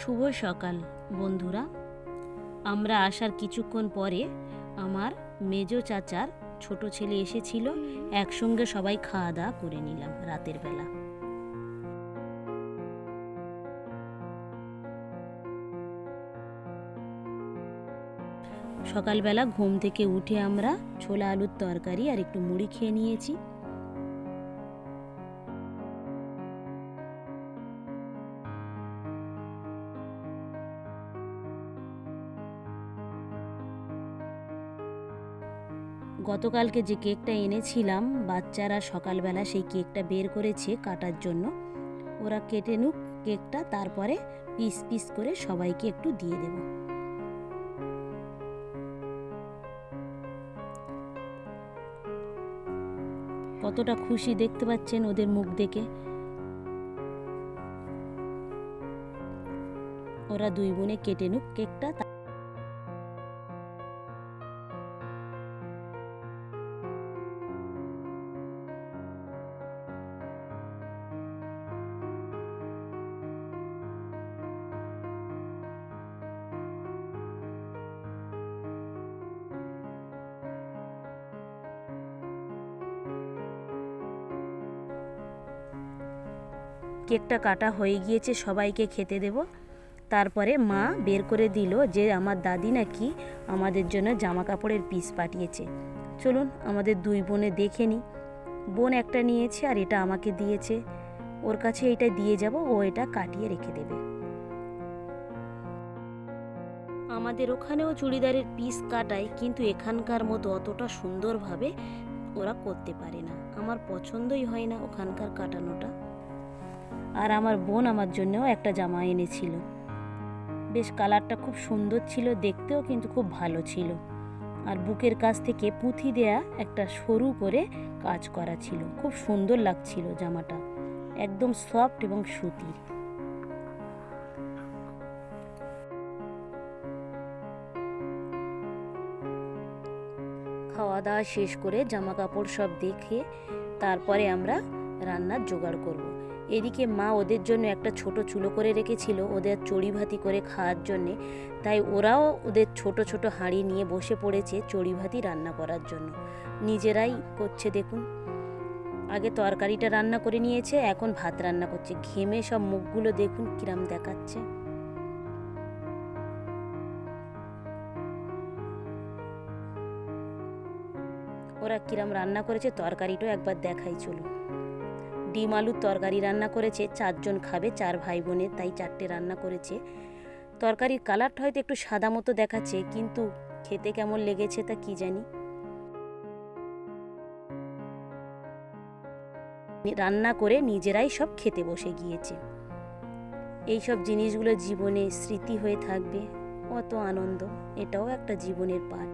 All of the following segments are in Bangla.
শুভ সকাল, বন্ধুরা। আমরা আসার কিছুক্ষণ পরে আমার মেজো চাচার ছোট ছেলে এসেছিল, একসঙ্গে সবাই খাওয়া দাওয়া করে নিলাম রাতের বেলা। সকালবেলা ঘুম থেকে উঠে আমরা ছোলা আলুর তরকারি আর একটু মুড়ি খেয়ে নিয়েছি। গতকালকে যে কেকটা এনেছিলাম, বাচ্চারা সকালবেলা সেই কেকটা বের করেছে কাটার জন্য। ওরা কেটে নুক কেকটা, তারপরে পিস পিস করে সবাইকে একটু দিয়ে দেব। কতটা খুশি দেখতে পাচ্ছেন ওদের মুখ দেখে। ওরা দুই বোনে কেটে নুক কেকটা কেকটা কাটা হয়ে গিয়েছে, সবাইকে খেতে দেব। তারপরে মা বের করে দিল যে, আমার দাদি নাকি আমাদের জন্য জামা কাপড়ের পিস পাঠিয়েছে। চলুন আমাদের দুই বোনে দেখে নিই। বোন একটা নিয়েছে আর এটা আমাকে দিয়েছে। ওর কাছে এটা দিয়ে যাব, ও এটা কাটিয়ে রেখে দেবে। আমাদের ওখানেও চুড়িদারের পিস কাটায়, কিন্তু এখানকার মতো অতটা সুন্দরভাবে ওরা করতে পারে না। আমার পছন্দই হয় না ওখানকার কাটানোটা। আর আমার বোন আমার জন্যও একটা জামা এনেছিল। বেশ কালারটা খুব সুন্দর ছিল, দেখতেও কিন্তু খুব ভালো ছিল। আর বুকের কাছ থেকে পুঁথি দেয়া একটা সরু করে কাজ করা ছিল। খুব সুন্দর লাগছিল জামাটা। একদম সফট এবং সুতির খাওয়া দাওয়া শেষ করে জামা কাপড় সব দেখে তারপরে আমরা রান্নার জোগাড় করব। এদিকে মা ওদের জন্য একটা ছোট চুলো করে রেখেছিল ওদের চড়ি ভাতি করে খাওয়ার জন্যে। তাই ওরাও ওদের ছোট ছোট হাঁড়ি নিয়ে বসে পড়েছে চড়ি ভাতি রান্না করার জন্য। নিজেরাই করছে দেখুন। আগে তরকারিটা রান্না করে নিয়েছে, এখন ভাত রান্না করছে। ঘেমে সব মুখগুলো দেখুন কিরাম দেখাচ্ছে। ওরা কিরাম রান্না করেছে, তরকারিটাও একবার দেখাই চলুন। ডিম আলুর তরকারি রান্না করেছে, চারজন খাবে, চার ভাই বোনের তাই চারটে রান্না করেছে। তরকারির কালারটা হয়তো একটু সাদা মতো দেখাচ্ছে, কিন্তু খেতে কেমন লেগেছে তা কি জানি। রান্না করে নিজেরাই সব খেতে বসে গিয়েছে। এই সব জিনিসগুলো জীবনে স্মৃতি হয়ে থাকবে, কত আনন্দ, এটাও একটা জীবনের পাঠ।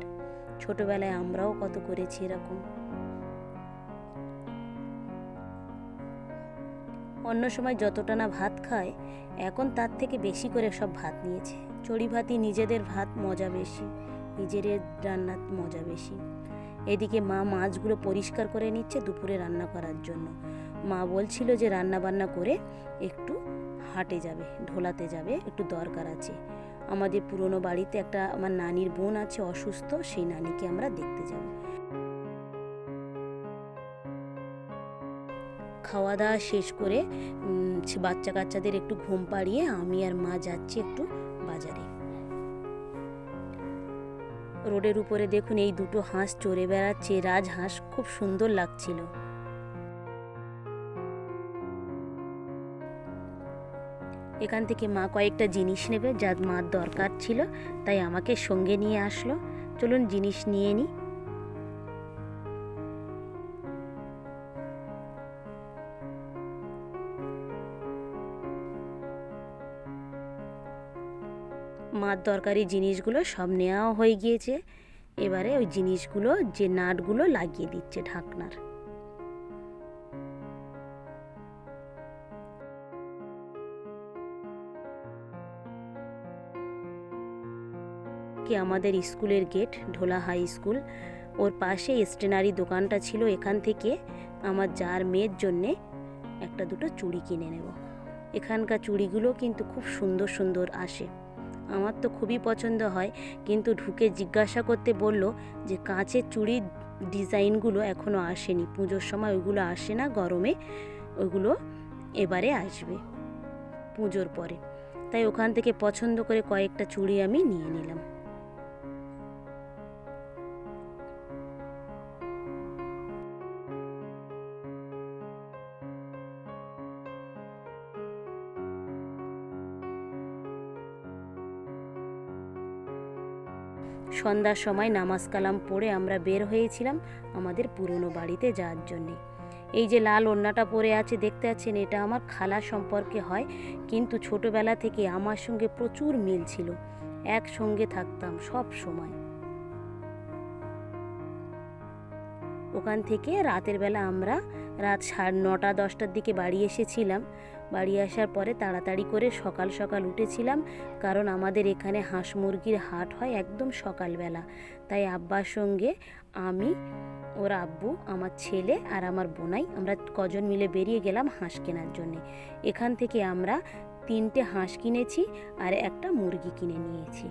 ছোটবেলায় আমরাও কত করেছি এরকম। অন্য সময় যতটা না ভাত খায়, এখন তার থেকে বেশি করে সব ভাত নিয়েছে। চড়ি ভাতই নিজেদের ভাত, মজা বেশি। নিজেদের রান্নার মজা বেশি। এদিকে মা মাছগুলো পরিষ্কার করে নিচ্ছে দুপুরে রান্না করার জন্য। মা বলছিল যে রান্না বান্না করে একটু হাটে যাবে, ঢোলাতে যাবে, একটু দরকার আছে। আমাদের পুরনো বাড়িতে একটা আমার নানির বোন আছে অসুস্থ, সেই নানিকে আমরা দেখতে যাব। খাওয়া দাওয়া শেষ করে বাচ্চা কাচ্চাদের একটু ঘুম পাড়িয়ে আমি আর মা যাচ্ছি একটু বাজারে। রোডের উপরে দেখুন এই দুটো হাঁস চড়ে বেড়াচ্ছে, রাজহাঁস খুব সুন্দর লাগছিল। এখান থেকে মা কয়েকটা জিনিস নেবে যা মার দরকার ছিল, তাই আমাকে সঙ্গে নিয়ে আসলো। চলুন জিনিস নিয়ে নিই মার দরকারি জিনিসগুলো সব নেওয়াও হয়ে গিয়েছে। এবারে ওই জিনিসগুলো, যে নাটগুলো লাগিয়ে দিচ্ছে ঢাকনার। কি আমাদের স্কুলের গেট, ঢোলা হাই স্কুল, ওর পাশে স্টেনারি দোকানটা ছিল এখান থেকে। আমার যার মেয়ের জন্যে একটা দুটো চুড়ি কিনে নেব। এখানকার চুড়িগুলো কিন্তু খুব সুন্দর সুন্দর আসে। আমার তো খুবই পছন্দ হয়। কিন্তু ঢুকে জিজ্ঞাসা করতে বলল যে কাঁচের চুড়ির ডিজাইনগুলো এখনও আসেনি। পুজোর সময় ওইগুলো আসে না গরমে, ওইগুলো এবারে আসবে পুজোর পরে। তাই ওখান থেকে পছন্দ করে কয়েকটা চুড়ি আমি নিয়ে নিলাম। সন্ধ্যার সময় নামাজ কালাম পড়ে আমরা বের হয়েছিলাম আমাদের পুরনো বাড়িতে যাওয়ার জন্যে। এই যে লাল ওড়নাটা পরে আছে, দেখতে পাচ্ছেন, এটা আমার খালা সম্পর্কে হয়, কিন্তু ছোটবেলা থেকে আমার সঙ্গে প্রচুর মিল ছিল। একসঙ্গে থাকতাম সব সময়। ওখান থেকে রাতের বেলা আমরা রাত সাড়ে নটা, দশটার দিকে বাড়ি এসেছিলাম। বাড়ি আসার পরে তাড়াতাড়ি করে সকাল সকাল উঠেছিলাম, কারণ আমাদের এখানে হাঁস মুরগির হাট হয় একদম সকালবেলা। তাই আব্বার সঙ্গে আমি, ওর আব্বু, আমার ছেলে আর আমার বোনাই আমরা কজন মিলে বেরিয়ে গেলাম হাঁস কেনার জন্যে। এখান থেকে আমরা তিনটে হাঁস কিনেছি আর একটা মুরগি কিনে নিয়েছি।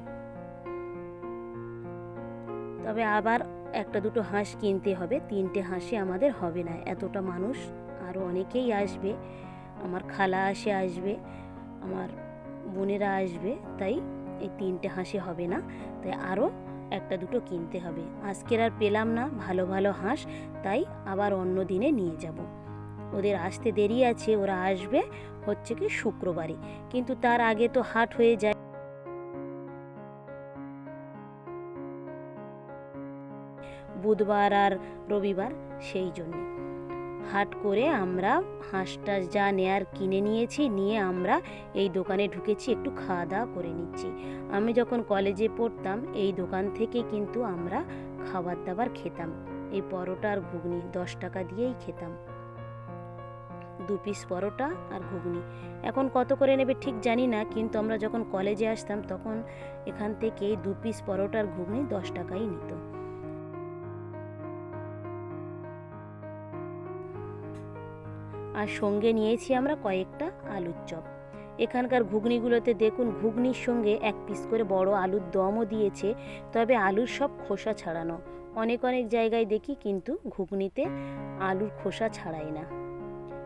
তবে আবার একটা দুটো হাঁস কিনতে হবে, তিনটে হাঁসে আমাদের হবে না, এতটা মানুষ আরও অনেকেই আসবে। আমার খালা আসে আসবে, আমার বোনেরা আসবে, তাই এই তিনটে হাঁসে হবে না। তাই আরও একটা দুটো কিনতে হবে। আজকের আর পেলাম না, ভালো ভালো হাঁস, তাই আবার অন্য দিনে নিয়ে যাব। ওদের আসতে দেরি আছে, ওরা আসবে হচ্ছে কি শুক্রবারে। কিন্তু তার আগে তো হাট হয়ে যায়। বুধবার আর রবিবার সেই জন্যে। হাট করে আমরা হাঁসটা যা নেয়ার কিনে নিয়েছি, নিয়ে আমরা এই দোকানে ঢুকেছি, একটু খাওয়া দাওয়া করে নিচ্ছি। আমি যখন কলেজে পড়তাম, এই দোকান থেকে কিন্তু আমরা খাবার দাবার খেতাম। এই পরোটা আর ঘুগনি, দশ টাকা দিয়েই খেতাম। দু পিস পরোটা আর ঘুগনি। এখন কত করে নেবে ঠিক জানি না, কিন্তু আমরা যখন কলেজে আসতাম, তখন এখান থেকে দু পিস পরোটা আর ঘুগনি দশ টাকাই নিত। আর সঙ্গে নিয়েছি আমরা কয়েকটা আলুর চপ। এখানকার ঘুগনিগুলোতে দেখুন ঘুগনির সঙ্গে এক পিস করে বড় আলুর দমও দিয়েছে, তবে আলুর সব খোসা ছাড়ানো। অনেক অনেক জায়গায় দেখি কিন্তু ঘুগনিতে আলুর খোসা ছাড়ায় না।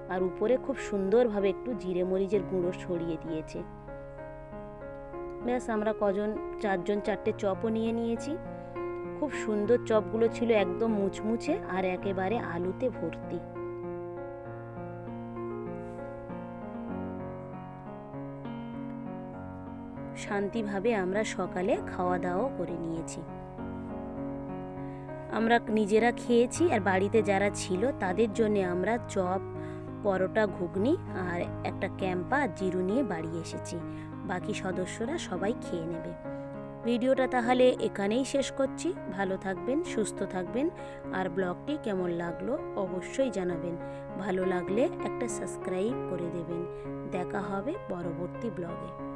আর উপরে খুব সুন্দরভাবে একটু জিরে মরিচের গুঁড়ো ছড়িয়ে দিয়েছে। ব্যাস, আমরা কজন, চারজন চারটে চপও নিয়ে নিয়েছি। খুব সুন্দর চপগুলো ছিল একদম মুচমুচে আর একেবারে আলুতে ভর্তি। শান্তিভাবে আমরা সকালে খাওয়া দাওয়াও করে নিয়েছি। আমরা নিজেরা খেয়েছি আর বাড়িতে যারা ছিল তাদের জন্য আমরা চপ, পরোটা, ঘুগনি আর একটা ক্যাম্পা জিরু নিয়ে বাড়ি এসেছি। বাকি সদস্যরা সবাই খেয়ে নেবে। ভিডিওটা তাহলে এখানেই শেষ করছি। ভালো থাকবেন, সুস্থ থাকবেন আর ব্লগটি কেমন লাগল অবশ্যই জানাবেন। ভালো লাগলে একটা সাবস্ক্রাইব করে দেবেন। দেখা হবে পরবর্তী ব্লগে।